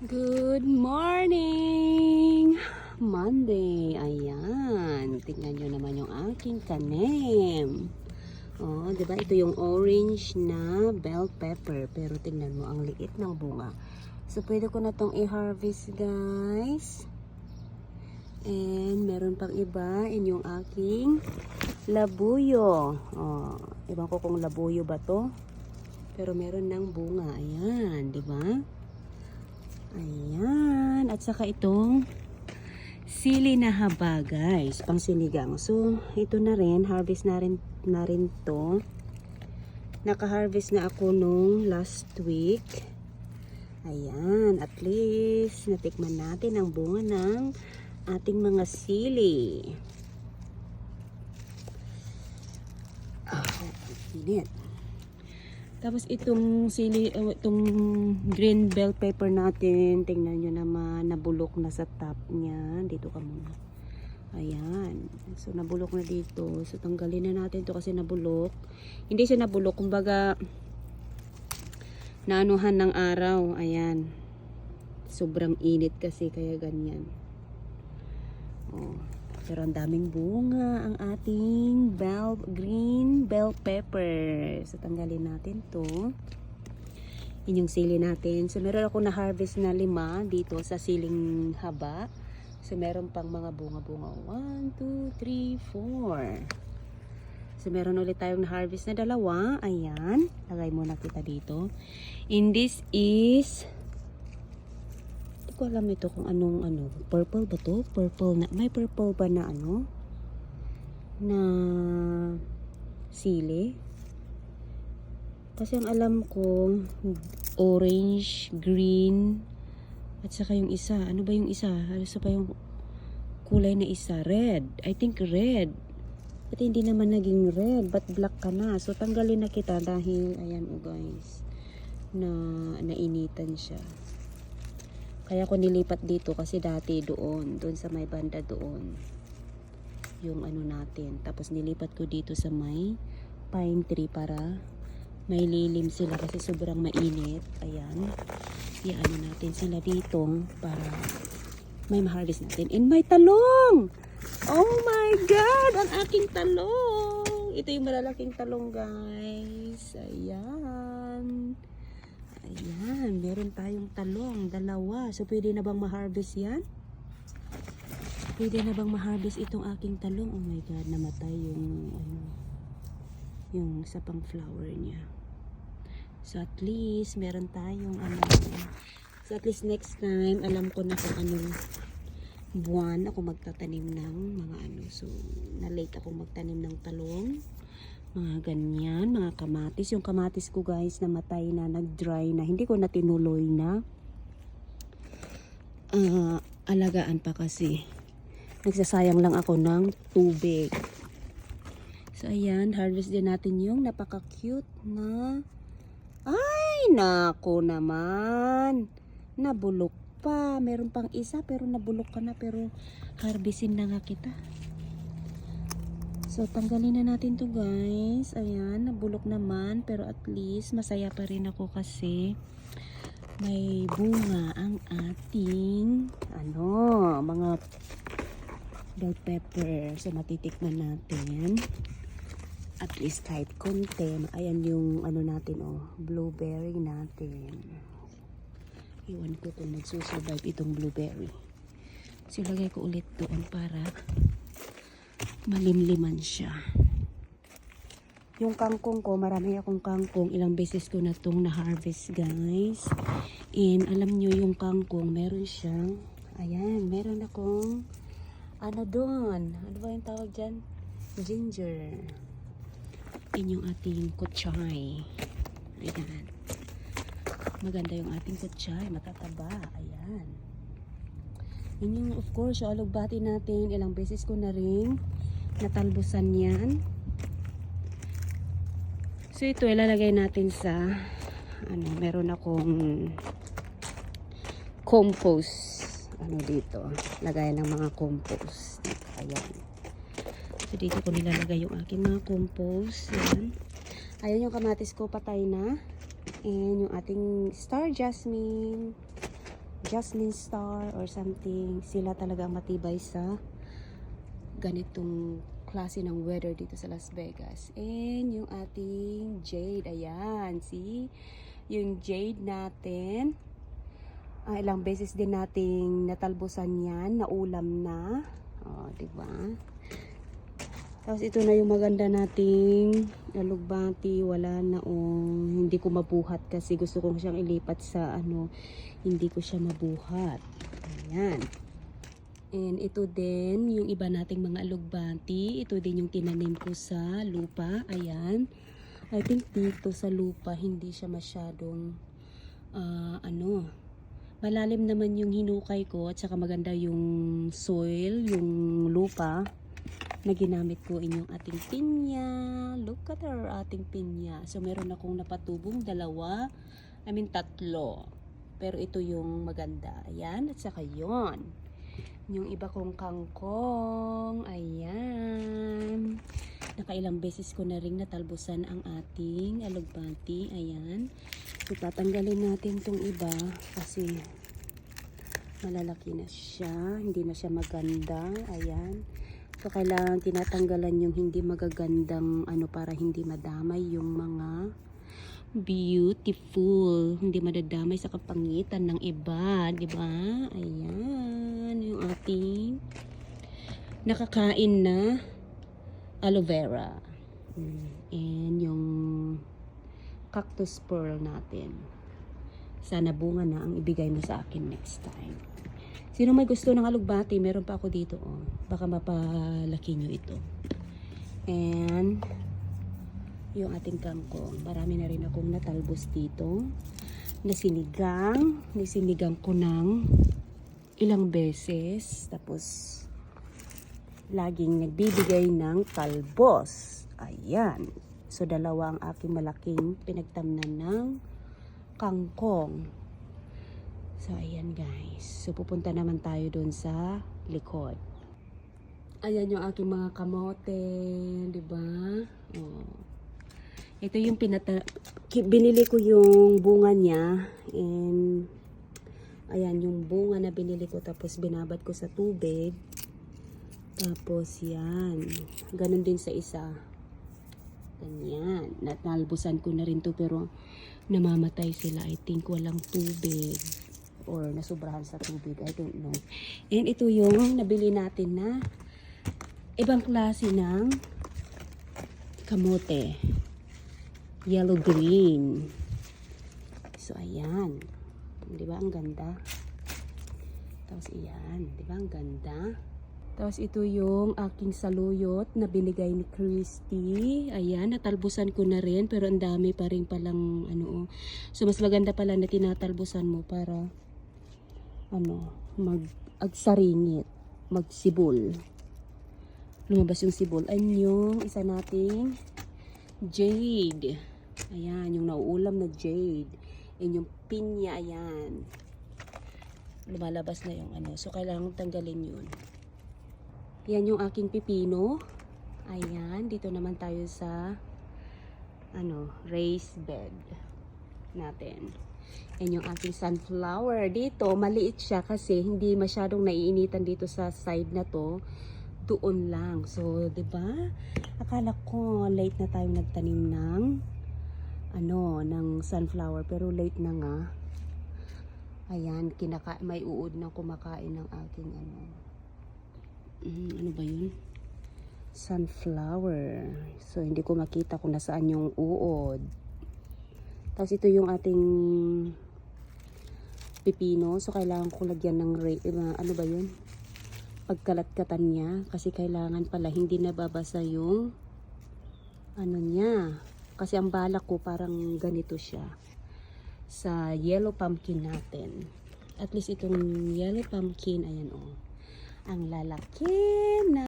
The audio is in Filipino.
Good morning! Monday. Ayan. Tingnan nyo naman yung aking tanim. Oh, di ba? Ito yung orange na bell pepper. Pero tingnan mo, ang liit ng bunga. So, pwede ko na tong i-harvest, guys. And, meron pang iba. in yung aking labuyo. Oh, iban ko kung labuyo ba to. Pero meron ng bunga. Ayan, di ba? Ayan. At saka itong sili na haba, guys. Pang sinigang. So, ito na rin. Harvest na rin, na rin to. Naka-harvest na ako nung last week. Ayan. At least, natikman natin ang bunga ng ating mga sili. Ah, init. Tapos itong sili, uh, itong green bell pepper natin, tingnan nyo naman, nabulok na sa top niya. Dito ka muna. Ayan. So, nabulok na dito. So, tanggalin na natin to kasi nabulok. Hindi siya nabulok. Kumbaga, naanuhan ng araw. Ayan. Sobrang init kasi, kaya ganyan. Oh. Pero ang daming bunga ang ating bell, green bell pepper. So, tanggalin natin to. Yun yung sili natin. So, meron ako na-harvest na lima dito sa siling haba. So, meron pang mga bunga-bunga. 1, 2, 3, 4. So, meron ulit tayong na-harvest na dalawa. Ayan. Lagay muna kita dito. And this is ko alam ito kung anong ano. Purple ba to? Purple na. May purple ba na ano? Na sili? Kasi ang alam ko, orange, green, at saka yung isa. Ano ba yung isa? Ano sa pa yung kulay na isa? Red. I think red. At hindi naman naging red, but black ka na. So, tanggalin na kita dahil, ayan o guys, na nainitan siya. Kaya ko nilipat dito kasi dati doon, doon sa may banda doon. Yung ano natin. Tapos nilipat ko dito sa may pine tree para may lilim sila kasi sobrang mainit. Ayan. Iano natin sila dito para may ma-harvest natin. And may talong! Oh my God! Ang aking talong! Ito yung malalaking talong guys. Ayan. Ayan, meron tayong talong, dalawa. So, pwede na bang ma-harvest yan? Pwede na bang ma-harvest itong aking talong? Oh my God, namatay yung, ano, yung sa pang flower niya. So, at least, meron tayong, ano, so, at least next time, alam ko na kung anong buwan ako magtatanim ng mga ano. So, na-late ako magtanim ng talong mga ganyan, mga kamatis. Yung kamatis ko guys, namatay na, nag-dry na. Hindi ko na tinuloy na. Ah, alagaan pa kasi. Nagsasayang lang ako ng tubig. So, ayan, harvest din natin yung napaka-cute na... Ay, nako naman. Nabulok pa. Meron pang isa, pero nabulok ka na. Pero, harvestin na nga kita. So, tanggalin na natin to guys. Ayan, nabulok naman. Pero at least, masaya pa rin ako kasi may bunga ang ating ano, mga bell pepper. So, matitikman natin. At least kahit konti. Ayan yung ano natin, oh, blueberry natin. Iwan ko kung nagsusurvive itong blueberry. So, lagay ko ulit doon para malimliman siya. Yung kangkong ko, marami akong kangkong. Ilang beses ko na itong na-harvest, guys. And alam nyo, yung kangkong, meron siyang, ayan, meron akong, ano doon? Ano ba yung tawag dyan? Ginger. Yan yung ating kutsay. Ayan. Maganda yung ating kutsay. Matataba. Ayan. Yun yung, of course, yung alugbati natin. Ilang beses ko na rin natalbusan yan. So ito ilalagay natin sa ano, meron akong compost ano dito. Lagay ng mga compost. Ayan. So dito ko nilalagay yung aking mga compost. Ayan. Ayan yung kamatis ko patay na. And yung ating star jasmine. Jocelyn Star or something. Sila talaga matibay sa ganitong klase ng weather dito sa Las Vegas. And yung ating jade, ayan, see? Yung jade natin, ah, ilang beses din nating natalbusan yan, naulam na. O, di ba? Tapos ito na yung maganda nating alugbati, wala na oh, hindi ko mabuhat kasi gusto kong siyang ilipat sa ano, hindi ko siya mabuhat. Ayan. And ito din, yung iba nating mga alugbati, ito din yung tinanim ko sa lupa. Ayan. I think dito sa lupa, hindi siya masyadong, ah, ano, malalim naman yung hinukay ko at saka maganda yung soil, yung lupa na ginamit ko inyong ating pinya. Look at our ating pinya. So, meron akong napatubong dalawa. I mean, tatlo. Pero ito yung maganda. Ayan. At saka yon Yung iba kong kangkong. Ayan. Nakailang beses ko na rin natalbusan ang ating alugbati. Ayan. So, tatanggalin natin tong iba kasi malalaki na siya. Hindi na siya maganda. Ayan. So, kailangan tinatanggalan yung hindi magagandang ano para hindi madamay yung mga beautiful. Hindi madadamay sa kapangitan ng iba. di ba Ayan. Yung ating nakakain na aloe vera. And yung cactus pearl natin. Sana bunga na ang ibigay mo sa akin next time. Sino may gusto ng alugbati, meron pa ako dito. Oh. Baka mapalaki nyo ito. And, yung ating kangkong. Marami na rin akong natalbos dito. Nasinigang. Nasinigang ko ng ilang beses. Tapos, laging nagbibigay ng talbos. Ayan. So, dalawa ang aking malaking pinagtamnan ng kangkong. So, ayan guys. So, pupunta naman tayo doon sa likod. Ayan yung aking mga kamote, di ba? Oh. Ito yung pinata... Binili ko yung bunga niya. And, ayan, yung bunga na binili ko. Tapos, binabad ko sa tubig. Tapos, yan. Ganon din sa isa. Ganyan. Natalbusan ko na rin to pero namamatay sila. I think walang tubig or nasubrahan sa tubig. I don't know. And ito yung nabili natin na ibang klase ng kamote. Yellow green. So, ayan. Di ba ang ganda? Tapos, iyan. Di ba ang ganda? Tapos ito yung aking saluyot na binigay ni Christy. Ayan, natalbusan ko na rin pero ang dami pa rin palang ano. oh. So mas maganda pala na tinatalbusan mo para ano, mag agsaringit, magsibol. Lumabas yung sibol. Ayan yung isa nating jade. Ayan, yung nauulam na jade. Ayan yung pinya, ayan. Lumalabas na yung ano. So, kailangan tanggalin yun. Yan yung aking pipino. Ayan, dito naman tayo sa ano, raised bed natin. Yan yung aking sunflower. Dito, maliit siya kasi hindi masyadong naiinitan dito sa side na to. Doon lang. So, 'di ba? Akala ko late na tayo nagtanim ng ano, ng sunflower pero late na nga. Ayan, kinaka may uod na kumakain ng aking ano. Mm, ano ba 'yun? Sunflower. So, hindi ko makita kung nasaan yung uod. Tapos ito yung ating pipino. So, kailangan ko lagyan ng eh, ano ba yun? Pagkalat-katan niya. Kasi kailangan pala hindi nababasa yung ano niya. Kasi ang balak ko parang ganito siya. Sa yellow pumpkin natin. At least itong yellow pumpkin, ayan o. Oh, ang lalaki na